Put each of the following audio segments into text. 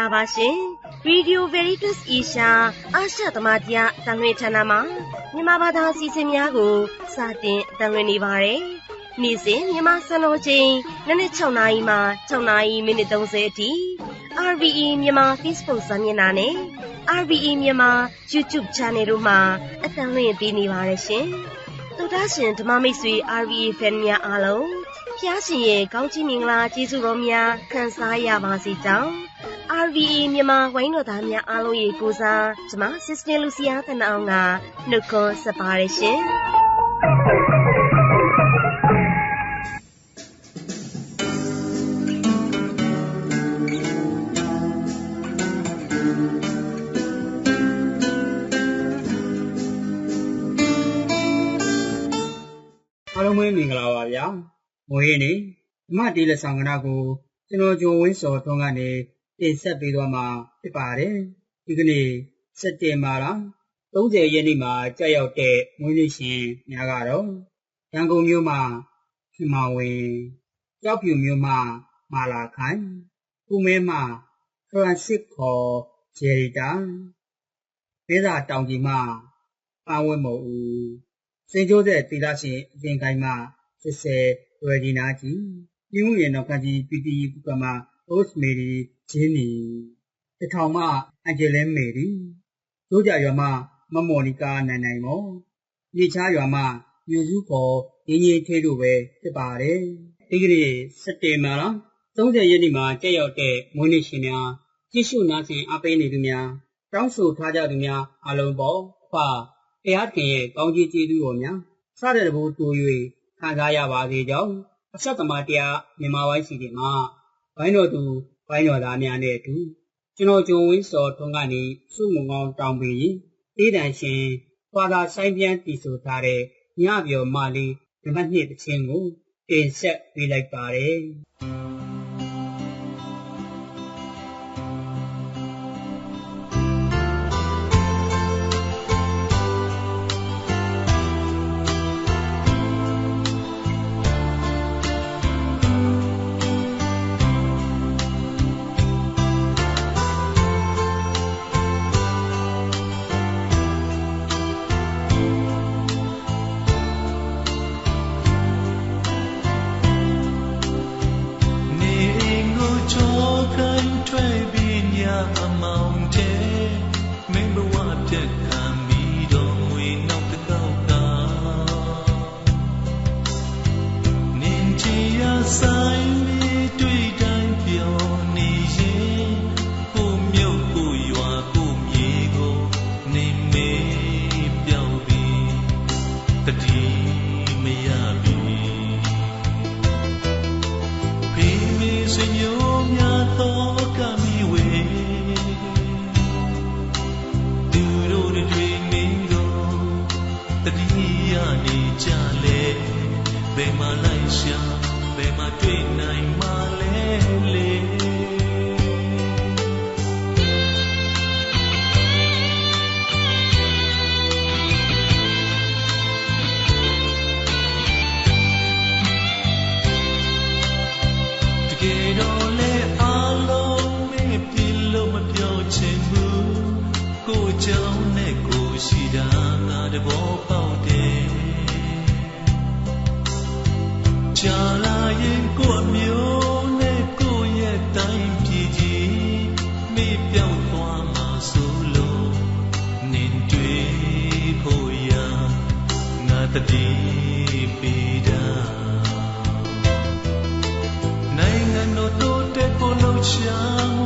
င်္ဂလာပါရှင်။ Radio Veritas Asia အာရှသမတရားတန်လွင်ဌာနမှာမြန်မာဘာသာအစီအစဉ်များကိုစတင်တန်လွင်နေပါတယ်။နေ့စဉ်မြန်မာစံတော်ချိန်နနက်6နာရီမှ6နာရီမိနစ်30အထိ RVE မြန်မာ Facebook စာမျက်နှာနဲ့ RVE မြန်မာ YouTube Channel တို့မှာအတန်လွင်ပေးနေပါတယ်ရှင်။သောတာရှင်ဓမ္မမိတ်ဆွေ RVE Fan များအားလုံးဖျားရှင်ရဲ့ကောင်းချီးမင်္ဂလာကျေးဇူးတော်များခံစားရပါစေကြောင်း RVE မြန်မာဝိုင်းတော်သားများအားလုံးရေကိုစားကျမ Sister Lucia တနအောင်ကနှုတ်ခွန်းဆက်ပါတယ်ရှင်အားလုံးပဲမင်္ဂလာပါဗျာ။မိုးရင်းနေဓမ္မတေးလက်ဆောင်ကဏ္ဍကိုကျွန်တော်ကျော်ဝင်းစော်ထွန်းကနေ တင်ဆက်ပေးသွားမှာဖြစ်ပါတယ်။ဒီကနေ့စက်တင်ဘာလ30ရက်နေ့မှာကြာရောက်တဲ့မွေးနေ့ရှင်များကတော့ရန်ကုန်မြို့မှာခင်မောင်ဝင်ကြောက်ဖြူမြို့မှာမာလာခိုင်ကုမဲမှာဖရန်စစ်ခေါ်ဂျယ်ရီတာဘေးသာတောင်ကြီးမှာပါဝဲမော်ဦးစင်ကျိုးတဲ့တီလာရှင်အသင်ကိုင်းမှာစစ်ဆယ်ဝယ်ဒီနာကြီးပြည်မှုရင်တော်ကကြီးပီတီကုကမ အိုးစမေရီဂျင်းနီတထောင်မှအန်ဂျယ်လင်းမေရီတို့ကြရွာမှာမမော်နီကာနိုင်နိုင်မောမြေချားရွာမှာမြူစုခေါ်ရင်းကြီးသေးတို့ပဲဖြစ်ပါတယ်ဒီကနေ့စက်တင်ဘာလ30ရက်နေ့မှာကျရောက်တဲ့မွေးနေ့ရှင်များကြည့်ရှုနားဆင်အားပေးနေသူများတောင်းဆိုထားကြသူများအားလုံးပေါ်ဖာတရားခင်ရဲ့ကောင်းကြီးကျေးဇူးတော်များစတဲ့တဘိုးတူ၍ခံစားရပါစေကြောင်းအဆက်သမားတရားမြန်မာဝိုင်းစီတွေမှာ ဘိုင်းတော်သူဘိုင်းတော်သားများနဲ့အတူကျွန်တော်ဂျုံဝင်းစော်ထွန်းကနေစုမုံကောင်းတောင်းပေးရင်တေးတန်ရှင်သွားသာဆိုင်ပြန်တည်ဆိုထားတဲ့ညပြောမလေးဓမ္မနှစ်တခြင်းကိုတင်ဆက်ပေးလိုက်ပါတယ် ဘောပေါက်တယ်ကြာလာရင်ကိုအမျိုးနဲ့ကိုရဲ့တိုင်းပြည်ကြီးမေ့ပြောင်းသွားမှာဆိုလို့နင်တွေ့ဖို့ရငါတတိပိဒာနိုင်ငံတော်တိုးတက်ဖို့လှောက်ရှား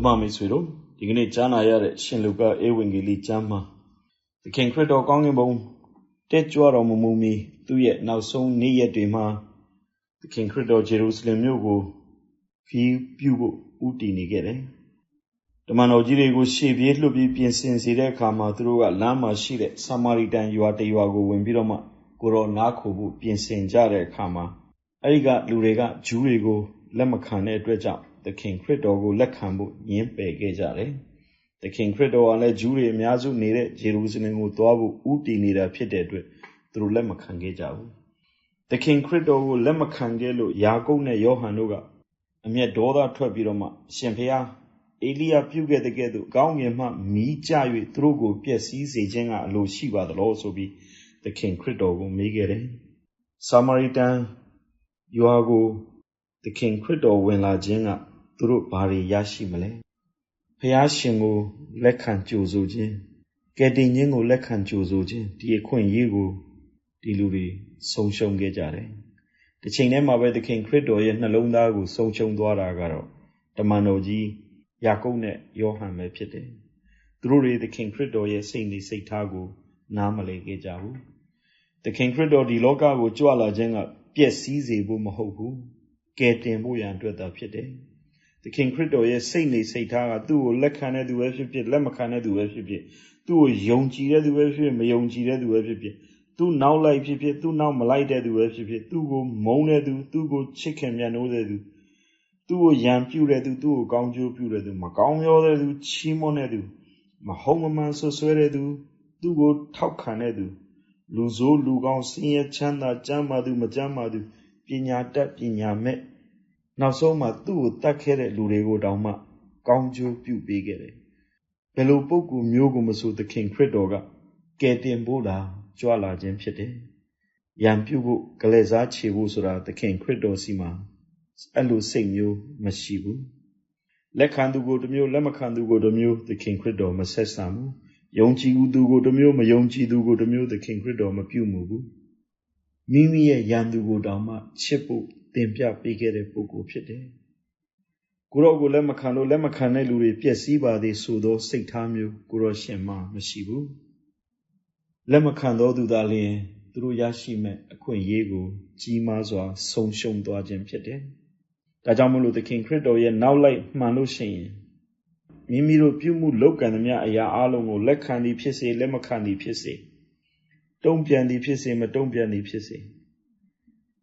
မ္မမိတ်ဆွေတို့ဒီကနေ့ကြားနာရတဲ့ရှင်လူကဧဝံဂေလိကျမ်းမှာသခင်ခရစ်တော်ကောင်းကင်ဘုံတက်ကြွတော်မူမူမီသူ့ရဲ့နောက်ဆုံးနေ့ရက်တွေမှာသခင်ခရစ်တော်ဂျေရုဆလင်မြို့ကိုခီးပြုဖို့ဥတည်နေခဲ့တယ်။တမန်တော်ကြီးတွေကိုရှေ့ပြေးလွှတ်ပြီးပြင်ဆင်စေတဲ့အခါမှာသူတို့ကလမ်းမှာရှိတဲ့ဆာမာရီတန်ရွာတရွာကိုဝင်ပြီးတော့မှကိုရောနားခိုဖို့ပြင်ဆင်ကြတဲ့အခါမှာအဲဒီကလူတွေကဂျူးတွေကိုလက်မခံတဲ့အတွက်ကြောင့် သခင်ခရစ်တော်ကိုလက်ခံဖို့ညှင်းပယ်ခဲ့ကြတယ်။သခင်ခရစ်တော်ကလည်းဂျူးတွေအများစုနေတဲ့ဂျေရုဆလင်ကိုသွားဖို့ဥတည်နေတာဖြစ်တဲ့အတွက်သူတို့လက်မခံခဲ့ကြဘူး။သခင်ခရစ်တော်ကိုလက်မခံခဲ့လို့ယာကုပ်နဲ့ယောဟန်တို့ကအမျက်ဒေါသထွက်ပြီးတော့မှရှင်ဖျားအေလိယပြုခဲ့တဲ့ကဲ့သို့ကောင်းငင်မှမီးကြ၍သူတို့ကိုပျက်စီးစေခြင်းကအလိုရှိပါသလားဆိုပြီးသခင်ခရစ်တော်ကိုမေးခဲ့တယ်။ဆာမာရီတန်ရွာကိုသခင်ခရစ်တော်ဝင်လာခြင်းက သူတို့ဘာတွေရရှိမလဲဖះရှင်ကိုလက်ခံကြိုဆိုခြင်းကယ်တင်ခြင်းကိုလက်ခံကြိုဆိုခြင်းဒီအခွင့်အရေးကိုဒီလူတွေဆုံးရှုံးခဲ့ကြတယ်။တစ်ချိန်တည်းမှာပဲသခင်ခရစ်တော်ရဲ့နှလုံးသားကိုဆုံးရှုံးသွားတာကတော့တမန်တော်ကြီးယာကုပ်နဲ့ယောဟန်ပဲဖြစ်တယ်။သူတို့တွေသခင်ခရစ်တော်ရဲ့စိတ်နေစိတ်ထားကို နားမလည်ခဲ့ကြဘူး။သခင်ခရစ်တော်ဒီလောကကိုကြွလာခြင်းကပျက်စီးစေဖို့မဟုတ်ဘူး။ကယ်တင်ဖို့ရန်အတွက်သာဖြစ်တယ်။ သခင်ခရစ်တော်ရဲ့စိတ်နေစိတ်ထားကသူ့ကိုလက်ခံတဲ့သူပဲဖြစ်ဖြစ်လက်မခံတဲ့သူပဲဖြစ်ဖြစ်သူ့ကိုယုံကြည်တဲ့သူပဲဖြစ်ဖြစ်မယုံကြည်တဲ့သူပဲဖြစ်ဖြစ်သူ့နောက်လိုက်ဖြစ်ဖြစ်သူ့နောက်မလိုက်တဲ့သူပဲဖြစ်ဖြစ်သူ့ကိုမုန်းတဲ့သူသူ့ကိုချစ်ခင်မြတ်နိုးတဲ့သူသူ့ကိုယံပြူတဲ့သူသူ့ကိုကောင်းကျိုးပြုတဲ့သူမကောင်းရောတဲ့သူချီးမွမ်းတဲ့သူမဟုတ်မမှန်ဆွဆွဲတဲ့သူသူ့ကိုထောက်ခံတဲ့သူလူဆိုးလူကောင်းစင်ရချမ်းသာကြမ်းပါသူမကြမ်းပါသူပညာတတ်ပညာမဲ့ နောက်ဆုံးမှာသူ့ကိုတတ်ခဲ့တဲ့လူတွေကိုတောင်မှ ကောင်းကျိုးပြုပေးခဲ့တယ်။ဘယ်လိုပုဂ္ဂိုလ်မျိုးကိုမဆိုသခင်ခရစ်တော်ကကယ်တင်ဖို့လာကြွလာခြင်းဖြစ်တယ်။ယံပြုဖို့ကလေးစားချေဖို့ဆိုတာသခင်ခရစ်တော်စီမှာအဲ့လိုစိတ်မျိုးမရှိဘူး။လက်ခံသူကိုတစ်မျိုးလက်မခံသူကိုတစ်မျိုးသခင်ခရစ်တော်မဆက်ဆံဘူး။ယုံကြည်သူကိုတစ်မျိုးမယုံကြည်သူကိုတစ်မျိုးသခင်ခရစ်တော်မပြုမှုဘူး။မိမိရဲ့ယံသူကိုတောင်မှချစ်ဖို့ တင်ပြပေးခဲ့တဲ့ပုဂ္ဂိုလ်ဖြစ်တယ်။ကိုရောကိုလက်မခံလို့လက်မခံတဲ့လူတွေပျက်စီးပါသေးဆိုသောစိတ်ထားမျိုးကိုရောရှင်မှမရှိဘူး။လက်မခံသောသူသာလျှင်သူတို့ရရှိမဲ့အခွင့်အရေးကို ကြီးမားစွာ ဆုံးရှုံးသွားခြင်းဖြစ်တယ်။ဒါကြောင့်မလို့သခင်ခရစ်တော်ရဲ့နောက်လိုက်မှန်လို့ရှိရင်မိမိတို့ပြုမှုလုပ်ကံသမျှအရာအလုံးကိုလက်ခံသည်ဖြစ်စေလက်မခံသည်ဖြစ်စေတုံ့ပြန်သည်ဖြစ်စေမတုံ့ပြန်သည်ဖြစ်စေ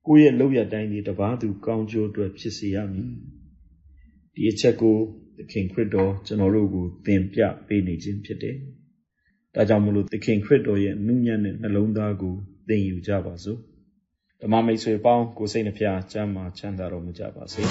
ကိုယ့်ရဲ့လောက်ရတိုင်းဒီတပားသူကောင်းကျိုးအတွက်ဖြစ်စေရမည်ဒီအချက်ကိုသခင်ခရစ်တော်ကျွန်တော်တို့ကိုသင်ပြပေးနေခြင်းဖြစ်တယ်ဒါကြောင့်မလို့သခင်ခရစ်တော်ရဲ့နုညံ့တဲ့နှလုံးသားကိုသင်ယူကြပါစို့ဓမ္မမိတ်ဆွေပေါင်းကိုစိတ်နှဖျားချမ်းသာချမ်းသာတော်မူကြပါစေ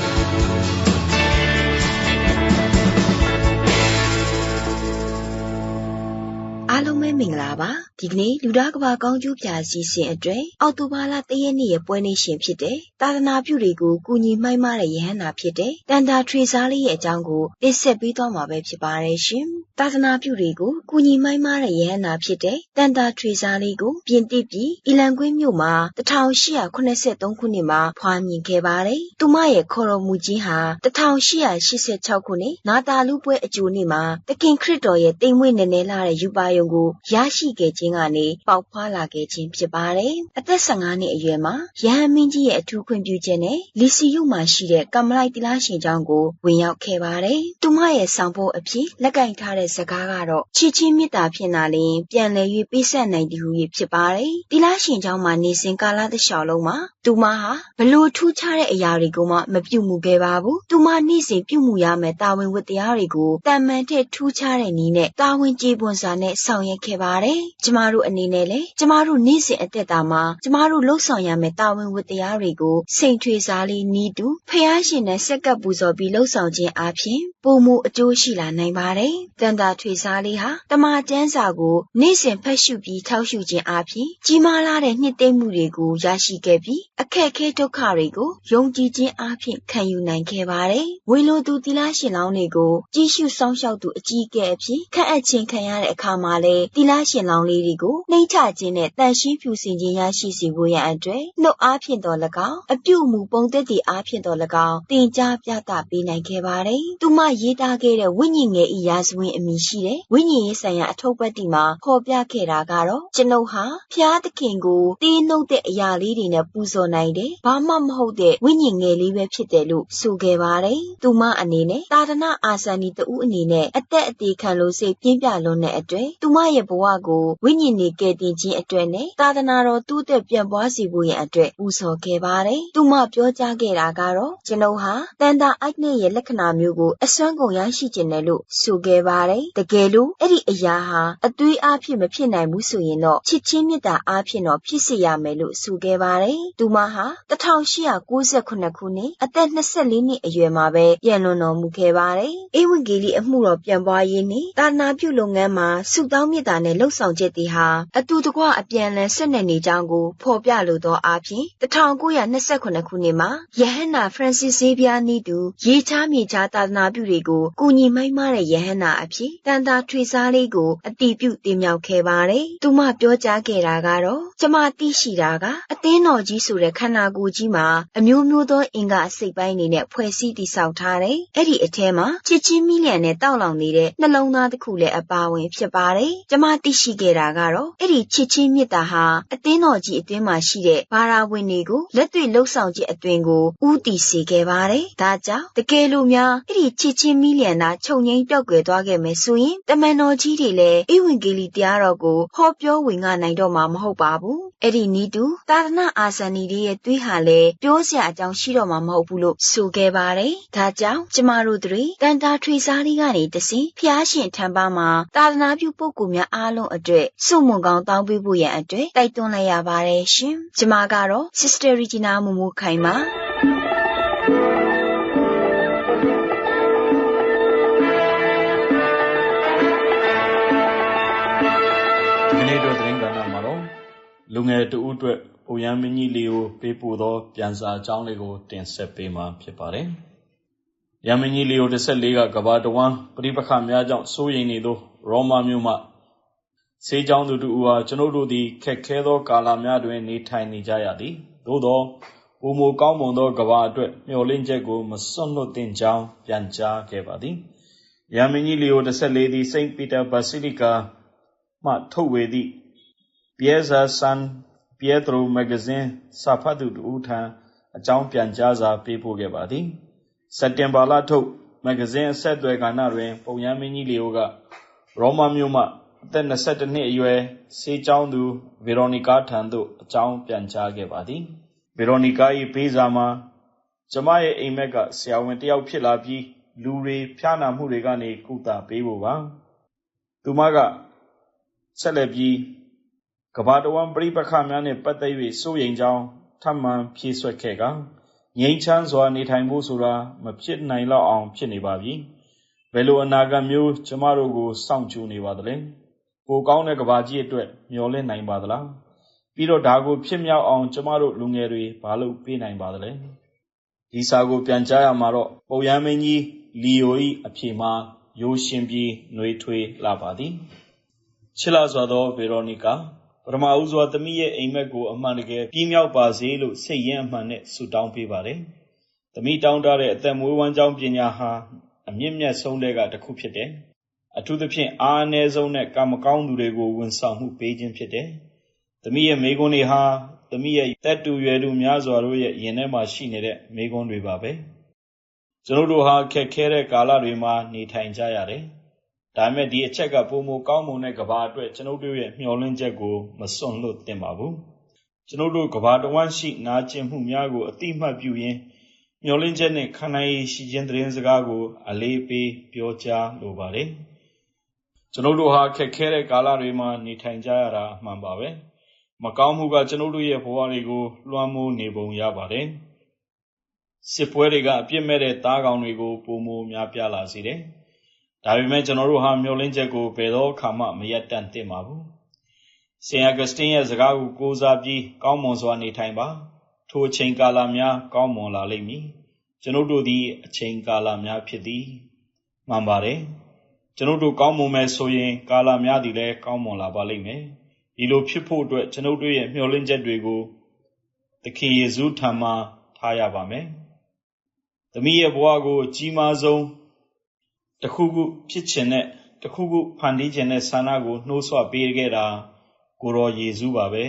မင်္ဂလာပါဒီကနေ့လူသားကဘာကောင်းကျိုးပြစီစဉ်အတွက်အောက်တိုဘာလတရက်နေ့ရဲ့ပွဲနေ့ရှင်ဖြစ်တဲ့တာသနာပြုတွေကိုကူညီမှိုင်းမတဲ့ယဟန္တာဖြစ်တဲ့တန်တာထွေစားလေးရဲ့အကြောင်းကိုတင်ဆက်ပေးသွားမှာပဲဖြစ်ပါတယ်ရှင်တာသနာပြုတွေကိုကူညီမှိုင်းမတဲ့ယဟန္တာဖြစ်တဲ့တန်တာထွေစားလေးကိုပြင်တိပြီးအီလန်ကွင်းမြို့မှာ1883ခုနှစ်မှာဖွားမြင်ခဲ့ပါတယ်သူမရဲ့ခေါ်တော်မူခြင်းဟာ1886ခုနှစ်နာတာလူပွဲအကျိုးနေ့မှာတခင်ခရစ်တော်ရဲ့တိမ်မွေ့နေနေလာတဲ့ယူပါယုံကိုရရှိခဲ့ခြင်းကနေပေါက်ဖွာလာခဲ့ခြင်းဖြစ်ပါတယ်။အသက်15နှစ်အရွယ်မှာရဟန်းမင်းကြီးရဲ့အထူးခွင့်ပြုချက်နဲ့လီစီယုမှာရှိတဲ့ကမ္မလိုက်တိလားရှင်ကျောင်းကိုဝင်ရောက်ခဲ့ပါတယ်။သူမရဲ့ဆောင်ဖို့အဖြစ်လက်ကင်ထားတဲ့စကားကတော့ချစ်ချင်းမေတ္တာဖြင့်သာလျှင်ပြန်လည်၍ပေးဆက်နိုင်သည်ဟု၍ဖြစ်ပါတယ်။တိလားရှင်ကျောင်းမှာနေစဉ်ကာလတစ်လျှောက်လုံးမှာသူမဟာဘလို့ထူးခြားတဲ့အရာတွေကိုမှမပြုမှုခဲ့ပါဘူး။သူမနေ့စဉ်ပြုမှုရမယ့်တာဝန်ဝတ္တရားတွေကိုတန်မှန်တဲ့ထူးခြားတဲ့နည်းနဲ့တာဝန်ကျေပွန်စွာနဲ့ဆောင်ရွက်ခဲ့ပါတယ်။ကျမတို့အနေနဲ့လည်းကျမတို့နေ့စဉ်အသက်တာမှာကျမတို့လှုပ်ဆောင်ရမယ့်တာဝန်ဝတ္တရားတွေကိုစိန်ထွေစားလေးနီးတူဖះရှင်နဲ့ဆက်ကပ်ပူဇော်ပြီးလှုပ်ဆောင်ခြင်းအပြင်ပုံမှုအကျိုးရှိလာနိုင်ပါတယ်။တန်တာထွေစားလေးဟာတမန်ကျမ်းစာကိုနေ့စဉ်ဖတ်ရှုပြီးထောက်ရှုခြင်းအပြင်ကြီးမားလာတဲ့နှစ်သိမ့်မှုတွေကိုရရှိခဲ့ပြီးအခက်အခဲဒုက္ခတွေကိုယုံကြည်ခြင်းအပြင်ခံယူနိုင်ခဲ့ပါတယ်။ဝေလိုသူသီလရှင်လောင်းတွေကိုကြီးစုစောင့်ရှောက်သူအကြီးအကဲအဖြစ်ခန့်အပ်ခြင်းခံရတဲ့အခါမှာလည်းသီလလရှင်လောင်းလေးတွေကိုနှိမ့်ချခြင်းနဲ့တန်ရှင်းဖြူစင်ခြင်းရရှိစေဖို့ရန်အတွက်နှုတ်အားဖြင့်တော်၎င်းအပြုမှုပုံသက်တည်အားဖြင့်တော်၎င်းတင်ကြားပြသပေးနိုင်ခဲ့ပါတယ်။သူမရေးသားခဲ့တဲ့ဝိညာဉ်ငယ်ဤရာဇဝင်အမည်ရှိတဲ့ဝိညာဉ်ရေးဆိုင်ရာအထုပ်ပတ်တိမှာဖော်ပြခဲ့တာကတော့ကျွန်ုပ်ဟာဖျားသခင်ကိုတင်းနှုတ်တဲ့အရာလေးတွေနဲ့ပူဇော်နိုင်တယ်။ဘာမှမဟုတ်တဲ့ဝိညာဉ်ငယ်လေးပဲဖြစ်တယ်လို့ဆိုခဲ့ပါတယ်။သူမအနေနဲ့သာသနာအာဆန်ဒီတူအနေနဲ့အသက်အသေးခံလို့စိတ်ပြင်းပြလွန်းတဲ့အတွက်သူမရဲ့ဘဝကိုဝိညာဉ်နေကယ်တင်ခြင်းအတွက်နဲ့သာသနာတော်တူးသက်ပြန်ပွားစီဖို့ရန်အတွက်ပူဇော်ခဲ့ပါတယ်။သူမပြောကြားခဲ့တာကတော့ကျွန်ုပ်ဟာတန်တာအိုက်နဲ့ရဲ့လက္ခဏာမျိုးကိုအစွမ်းကုန်ရရှိကျင်တယ်လို့ဆိုခဲ့ပါတယ်။တကယ်လို့အဲ့ဒီအရာဟာအသွေးအားဖြင့်မဖြစ်နိုင်ဘူးဆိုရင်တော့ချစ်ချင်းမေတ္တာအားဖြင့်တော့ဖြစ်စေရမယ်လို့ဆိုခဲ့ပါတယ်။သူမဟာ1898ခုနှစ်အသက်24နှစ်အရွယ်မှာပဲပြန်လွန်တော်မူခဲ့ပါတယ်။ဧဝံဂေလိအမှုတော်ပြန်ပွားရေးနှင့်တာနာပြုလုပ်ငန်းမှာစုတောင်းမေတ္တာနဲ့လှုပ်ဆောင်ချက်တွေဟာအတူတကွအပြန်လည်ဆက်နွယ်နေကြောင်းကိုဖော်ပြလိုသောအားဖြင့်1928ခုနှစ်မှာယဟန်နာဖရန်စစ်ဇေးဗျားနီးတူရေးချမြေချသာသနာပြုတွေကိုကူညီမိုင်းမတဲ့ယဟန်နာအဖြစ်တန်တာထွေစားလေးကိုအတီးပြုတင်မြောက်ခဲ့ပါတယ်။သူမပြောကြားခဲ့တာကတော့ကျမသိရှိတာကအသင်းတော်ကြီးဆိုတဲ့ခန္ဓာကိုယ်ကြီးမှာအမျိုးမျိုးသောအင်္ဂါအစိတ်ပိုင်းတွေနဲ့ဖွဲ့စည်းတည်ဆောက်ထားတယ်။အဲ့ဒီအထဲမှာချစ်ချင်းမိလျံနဲ့တောက်လောင်နေတဲ့နှလုံးသားတစ်ခုလည်းအပါဝင်ဖြစ်ပါတယ်။ကျမသိရှိခဲ့တာကတော့အဲ့ဒီချစ်ချင်းမြတ်တာဟာအသင်းတော်ကြီးအတွင်းမှာရှိတဲ့ဘာသာဝင်တွေကိုလက်တွေ့လှုပ်ဆောင်ခြင်းအတွင်ကိုဥတီစေခဲ့ပါတယ်။ဒါကြောင့်တကယ်လို့များအဲ့ဒီချစ်ချင်းမိလျံတာခြုံငိမ့်ပြောက်ကွယ်သွားခဲ့မယ်ဆိုရင်တမန်တော်ကြီးတွေလည်းဧဝံဂေလိတရားတော်ကိုဟောပြောဝင်ငါနိုင်တော့မှာမဟုတ်ပါဘူး။အဲ့ဒီနီးတူသာသနာအာဇာနည်တွေရဲ့သွေးဟာလည်းပြောစရာအကြောင်းရှိတော့မှာမဟုတ်ဘူးလို့ဆိုခဲ့ပါတယ်။ဒါကြောင့်ကျမတို့တွေတန်တာထွေစားလေးကနေတဆင်ဖျားရှင်ထံပါမှာသာသနာပြုပုဂ္ဂိုလ်များအားလုံးအတွက်စုမုံကောင်းတောင်းပေးဖို့ရန်အတွက်တိုက်တွန်းလိုက်ရပါတယ်ရှင်။ကျမကတော့ Sister Regina မမခိုင်ပါဒီကနေ့တော့သတင်းကဏ္ဍမှာတော့လူငယ်တဦးအတွက်အိုရန်မင်းကြီးလေးကိုပေးပို့သောပြန်စာအကြောင်းလေးကိုတင်ဆက်ပေးမှာဖြစ်ပါတယ်။ရန်မင်းကြီးလေးကို14ကကဘာတဝမ်းပြိပခများကြောင့်စိုးရိမ်နေသောရောမမြို့မှ ဆေးကြောင်းသူတူဟာကျွန်ုပ်တို့သည် ခက်ခဲသောကာလများတွင် နေထိုင်နေကြရသည်။သို့သောပုံမကောင်းမွန်သောကဘာအတွက် မျှော်လင့်ချက်ကို မစွန့်လွတ်သင့်ကြောင်း ပြန်ကြားခဲ့ပါသည်။ရန်မင်းကြီးလေးကို14သည် စိန့်ပီတာဘက်ဆီလီကာမှ ထုတ်ဝေသည့် Piazza San Pietro Magazine စာဖတ်သူတူထံ အကြောင်းပြန်ကြားစာ ပေးပို့ခဲ့ပါသည် စက်တင်ဘာလထုတ် မဂဇင်း အဆက်အသွယ်ကဏ္ဍတွင် ပုံရမ်းမင်းကြီး လီယိုက ရောမမြို့မှ အသက်22နှစ်အရွယ်စေးကျောင်းသူဗေရိုနီကာထံသို့အကြောင်းပြန်ကြားခဲ့ပါသည်ဗေရိုနီကာ၏ပေးစာမှာကျမရဲ့အိမ်မက်ကဆရာဝန်တစ်ယောက်ဖြစ်လာပြီးလူတွေဖျားနာမှုတွေကနေကုသပေးဖို့ပါသူမကဆက်လက်ပြီးကဘာတဝမ်ပြိပခများနှင့်ပတ်သက်၍စိုးရိမ်ကြောင်းထပ်မံဖြည့်ဆွက်ခဲ့ကငြိမ်းချမ်းစွာနေထိုင်ဖို့ဆိုတာမဖြစ်နိုင်တော့အောင်ဖြစ်နေပါပြီဘယ်လိုအနာဂတ်မျိုးကျမတို့ကိုစောင့်ကြိုနေပါသလဲ ပိုကောင်းတဲ့ကဘာကြီးအတွက်မျှော်လင့်နိုင်ပါသလားပြီးတော့ဒါကိုဖြစ်မြောက်အောင် ကျမတို့လူငယ်တွေဘာလို့ပေးနိုင်ပါသလဲဒီစာကိုပြန်ကြားရမှာတော့ပုံရမ်းမင်းကြီးလီယို၏အဖြေမှာရိုးရှင်ပြီးနှွေးထွေးလာပါသည်ချစ်လာစွာသောဗေရိုနီကာပထမဦးစွာသမီးရဲ့အိမ်မက်ကိုအမှန်တကယ်ပြင်းမြောက်ပါစေလို့စိတ်ရင်းအမှန်နဲ့ဆုတောင်းပေးပါတယ်။သမီးတောင်းတတဲ့အသက်မွေးဝမ်းကြောင်းပညာဟာအမြင့်မြတ်ဆုံးတဲ့ကတစ်ခုဖြစ်တယ်။ အထူးသဖြင့်အားအနည်းဆုံးနဲ့ကံမကောင်းသူတွေကိုဝန်ဆောင်မှုပေးခြင်းဖြစ်တယ်။သမီးရဲ့မိဂုဏ်တွေဟာသမီးရဲ့တက်တူရွယ်တူများစွာတို့ရဲ့ရင်ထဲမှာရှိနေတဲ့မိဂုဏ်တွေပါပဲ။ကျွန်တော်တို့ဟာခက်ခဲတဲ့ကာလတွေမှာနေထိုင်ကြရတယ်။ဒါပေမဲ့ဒီအချက်ကပုံမကောင်းမွန်တဲ့ကဘာအတွက်ကျွန်ုပ်တို့ရဲ့မျှော်လင့်ချက်ကိုမစွန့်လွတ်သင့်ပါဘူးကျွန်ုပ်တို့ကဘာတဝမ်းရှိနာကျင်မှုများကိုအတိမတ်ပြုရင်းမျှော်လင့်ချက်နဲ့ခန္ဓာရည်ရှိခြင်းသတင်းစကားကို အလေးပေးပြောကြားလိုပါတယ် ကျွန်ုပ်တို့ဟာခက်ခဲတဲ့ကာလတွေမှာနေထိုင်ကြရတာမှန်ပါပဲမကောင်းမှုကကျွန်ုပ်တို့ရဲ့ဘဝတွေကိုလွှမ်းမိုးနေပုံရပါတယ်စစ်ပွဲတွေကအပြစ်မဲ့တဲ့သားကောင်တွေကိုပုံမိုများပြားလာစေတယ်ဒါပေမဲ့ကျွန်တော်တို့ဟာမျှော်လင့်ချက်ကိုဘယ်တော့အခါမှမရက်တန့်သင့်ပါဘူး။ဆင်အဂစတင်ရဲ့စကားကိုကိုးစားပြီးကောင်းမွန်စွာနေထိုင်ပါ။ထိုအချိန်ကာလများကောင်းမွန်လာလိမ့်မည်။ကျွန်ုပ်တို့သည်အချိန်ကာလများဖြစ်သည်။မှန်ပါတယ်။ ကျွန်ုပ်တို့ကောင်းမွန်မယ်ဆိုရင် ကာလများသည်လည်းကောင်းမွန်လာပါလိမ့်မယ်ဒီလိုဖြစ်ဖို့အတွက်ကျွန်ုပ်တို့ရဲ့မျှော်လင့်ချက်တွေကိုသခင်ယေရှုထံမှာထားရပါမယ်သမီးရဲ့ဘဝကိုအကြီးမားဆုံးတစ်ခုခုဖြစ်ခြင်းနဲ့တစ်ခုခုဖန်တီးခြင်းနဲ့ဆန္ဒကိုနှိုးဆွပေးခဲ့တာကိုရောယေရှုပါပဲ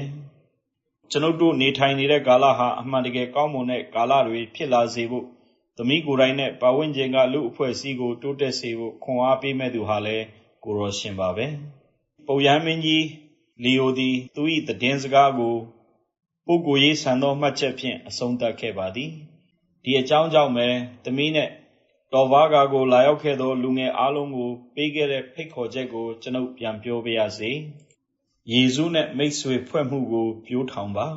ကျွန်ုပ်တို့နေထိုင်နေတဲ့ကာလဟာအမှန်တကယ်ကောင်းမွန်တဲ့ကာလတွေဖြစ်လာစေဖို့ သမီးကိုယ်တိုင်နဲ့ပတ်ဝန်းကျင်ကလူအဖွဲ့အစည်းကို တိုးတက်စေဖို့ခွန်အားပေးမဲ့သူဟာလည်းကိုရောရှင်ပါပဲပုံရမ်းမင်းကြီးလီယိုသည် သူ၏တည်င်းစကားကိုပုဂ္ဂိုလ်ရေးဆန်သောမှတ်ချက်ဖြင့်အဆုံးသတ်ခဲ့ပါသည်ဒီအကြောင်းကြောင့်ပဲသမီးနဲ့တော်ဘာဂါကိုလာရောက်ခဲ့သောလူငယ်အားလုံးကို ပေးခဲ့တဲ့ဖိတ်ခေါ်ချက်ကိုကျွန်ုပ်ပြန်ပြောပြရစေယေရှုနဲ့မိတ်ဆွေဖွဲ့မှုကိုပြိုးထောင်ပါ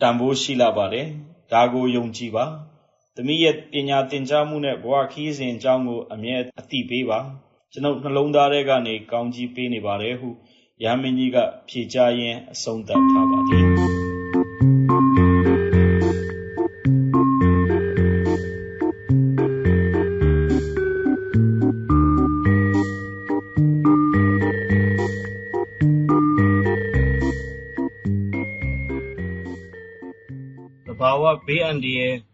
တန်ဖိုးရှိလာပါတယ်ဒါကိုယုံကြည်ပါ သမီးရဲ့ပညာသင်ကြားမှုနဲ့ဘဝခီးစဉ်အကြောင်းကိုအမြဲအသိပေးပါကျွန်ုပ်နှလုံးသားထဲကနေကောင်းကြီးပေးနေပါတယ်ဟုရဟန်းမင်းကြီးကဖြေကြားရင်းအဆုံးသတ်ထားပါသည်သဘာဝဘေးအန္တရာယ်